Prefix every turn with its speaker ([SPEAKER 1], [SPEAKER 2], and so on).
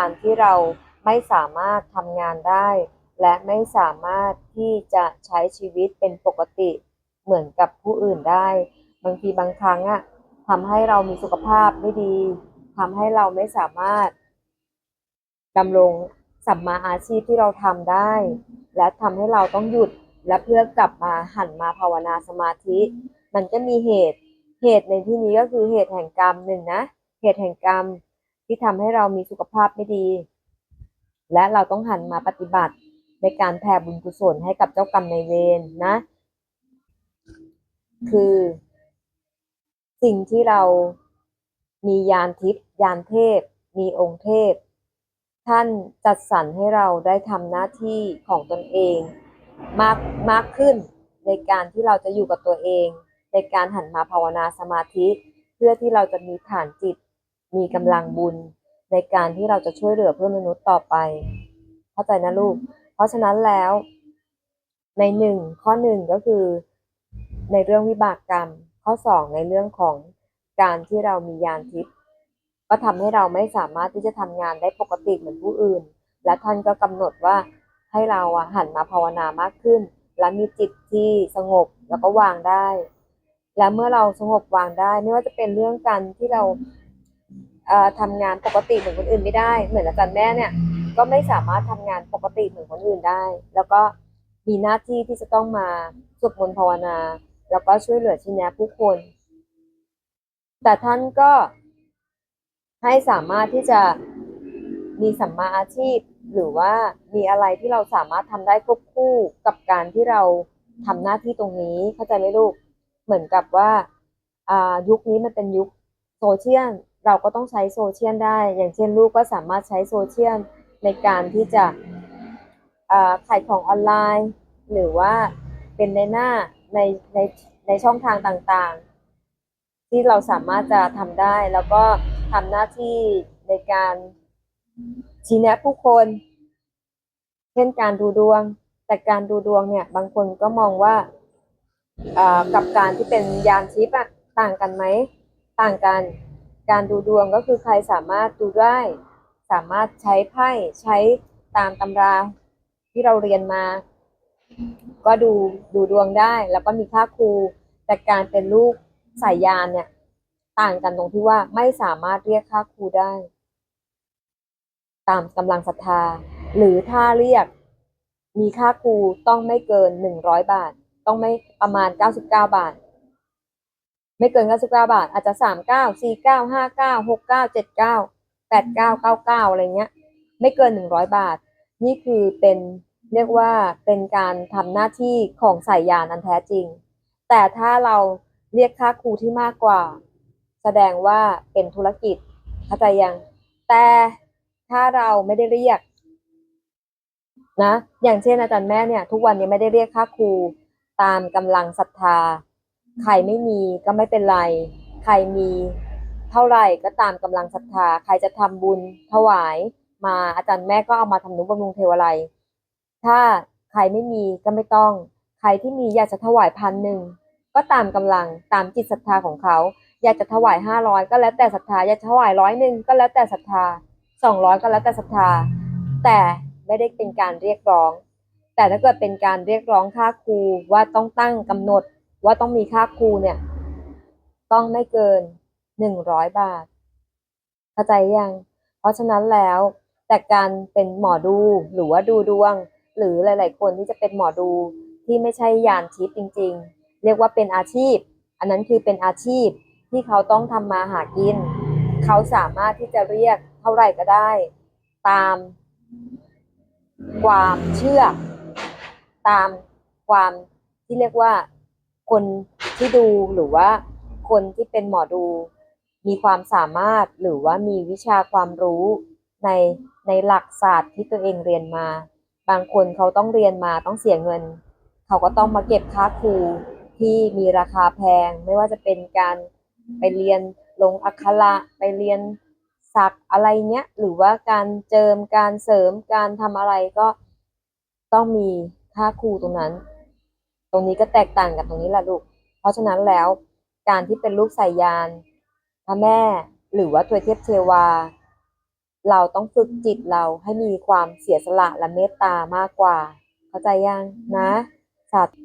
[SPEAKER 1] การที่เราไม่สามารถทำงานได้ และไม่สามารถที่จะใช้ชีวิตเป็นปกติเหมือนกับผู้อื่นได้ บางทีบางครั้งอะทำให้เรามีสุขภาพไม่ดีทำให้เราไม่สามารถดำรงสัมมาอาชีพที่เราทำได้ และทำให้เราต้องหยุดและเพื่อกลับมาหันมาภาวนาสมาธิ มันก็มีเหตุ เหตุในที่นี้ก็คือเหตุแห่งกรรมหนึ่งนะ เหตุแห่งกรรม ที่ทำให้เรามีสุขภาพไม่ดี และเราต้องหันมาปฏิบัติในการแผ่บุญกุศลให้กับเจ้ากรรมนายเวรนะ คือ สิ่งที่เรามียานทิพย์ยานเทพ มีองค์เทพ ท่านจัดสรรให้เราได้ทำหน้าที่ของตนเองมากมากขึ้นในการที่เราจะอยู่กับตัวเอง ในการหันมาภาวนาสมาธิ เพื่อที่เราจะมีฐานจิต มีกำลังบุญในการที่เราจะช่วยเหลือเพื่อนมนุษย์ต่อไป เข้าใจนะลูก เพราะฉะนั้นแล้วในหนึ่งข้อหนึ่งก็คือ ในเรื่องวิบากกรรม ข้อสองในเรื่องของการที่เรามียานทิพย์ก็ทำให้เราไม่สามารถที่จะทำงานได้ปกติเหมือนผู้อื่น และท่านก็กำหนดว่าให้เราอะหันมาภาวนามากขึ้น และมีจิตที่สงบแล้วก็วางได้ และเมื่อเราสงบวางได้ ไม่ว่าจะเป็นเรื่องการที่เรา ทำงานปกติเหมือนคนอื่นไม่ได้ เหมือนอาจารย์แม่เนี่ยก็ไม่สามารถทำงานปกติเหมือนคนอื่นได้ แล้วก็มีหน้าที่ที่จะต้องมาสวดมนต์ภาวนา แล้วก็ช่วยเหลือชี้แนะผู้คน แต่ท่านก็ให้สามารถที่จะมีสัมมาอาชีพ หรือว่ามีอะไรที่เราสามารถทำได้ควบคู่กับการที่เราทำหน้าที่ตรงนี้เข้าใจไหมลูก เหมือนกับว่าอ่ายุคนี้มันเป็นยุคโซเชียล เราก็ต้องใช้โซเชียลได้ อย่างเช่นลูกก็สามารถใช้โซเชียลในการที่จะขายของออนไลน์ หรือว่าเป็นในหน้าในในในช่องทางต่างๆ ที่เราสามารถจะทำได้ แล้วก็ทำหน้าที่ในการชี้แนะผู้คน เช่นการดูดวง แต่การดูดวงเนี่ยบางคนก็มองว่ากับการที่เป็นยานทิพย์อะต่างกันไหม ต่างกัน การดูดวงก็คือใครสามารถดูได้ สามารถใช้ไพ่ใช้ตามตำราที่เราเรียนมา ก็ดูดูดวงได้ แล้วก็มีค่าครู แต่การเป็นลูกสายยานเนี่ย ต่างกันตรงที่ว่าไม่สามารถเรียกค่าครูได้ ตามกำลังศรัทธา หรือถ้าเรียกมีค่าครูต้องไม่เกินหนึ่งร้อยบาท ต้องไม่ประมาณเก้าสิบเก้าบาท ไม่เกินเก้าสิบเก้าบาท อาจจะสามเก้าสี่เก้าห้าเก้าหกเก้าเจ็ดเก้าแปดเก้าเก้าเก้าอะไรเงี้ย ไม่เกินหนึ่งร้อยบาท นี่คือเป็นเรียกว่าเป็นการทำหน้าที่ของสายยานอันแท้จริง แต่ถ้าเราเรียกค่าครูที่มากกว่า แสดงว่าเป็นธุรกิจเข้าใจยัง แต่ถ้าเราไม่ได้เรียกนะ อย่างเช่นอาจารย์แม่เนี่ย ทุกวันนี้ไม่ได้เรียกค่าครูตามกำลังศรัทธา ใครไม่มีก็ไม่เป็นไร ใครมีเท่าไหร่ก็ตามกำลังศรัทธา ใครจะทำบุญถวาย มาอาจารย์แม่ก็เอามาทำนุบำรุงเทวไลยถ้าใครไม่มีก็ไม่ต้อง ใครที่มีอยากจะถวายพันหนึ่งก็ตามกำลังตามจิตศรัทธาของเขา อยากจะถวายห้าร้อยก็แล้วแต่ศรัทธา อยากจะถวายร้อยหนึ่งก็แล้วแต่ศรัทธาสองร้อยก็แล้วแต่ศรัทธา แต่ไม่ได้เป็นการเรียกร้อง แต่ถ้าเกิดเป็นการเรียกร้องค่าครูว่าต้องตั้งกำหนด ว่าต้องมีค่าครูเนี่ย ต้องไม่เกินหนึ่งร้อยบาท เข้าใจยัง เพราะฉะนั้นแล้ว แต่การเป็นหมอดูหรือว่าดูดวง หรือหลาย ๆ คนที่จะเป็นหมอดูที่ไม่ใช่ยานทิพย์จริง ๆ เรียกว่าเป็นอาชีพ อันนั้นคือเป็นอาชีพที่เขาต้องทำมาหากิน เขาสามารถที่จะเรียกเท่าไหร่ก็ได้ ตามความเชื่อ ตามความที่เรียกว่า คนที่ดูหรือว่าคนที่เป็นหมอดู มีความสามารถหรือว่ามีวิชาความรู้ในในหลักศาสตร์ที่ตัวเองเรียนมา บางคนเขาต้องเรียนมาต้องเสียเงิน เขาก็ต้องมาเก็บค่าครูที่มีราคาแพง ไม่ว่าจะเป็นการไปเรียนลงอักขระไปเรียนสักอะไรเนี้ยหรือว่าการเจิมการเสริมการทำอะไรก็ต้องมีค่าครูตรงนั้น รงนี้ก็แตกต่างกับตรงนี้แหละลูก เพราะฉะนั้นแล้วการที่เป็นลูกสายยานพระแม่หรือว่าตัวเทพเทวา เราต้องฝึกจิตเราให้มีความเสียสละและเมตตามากกว่า เข้าใจยังนะสัตว์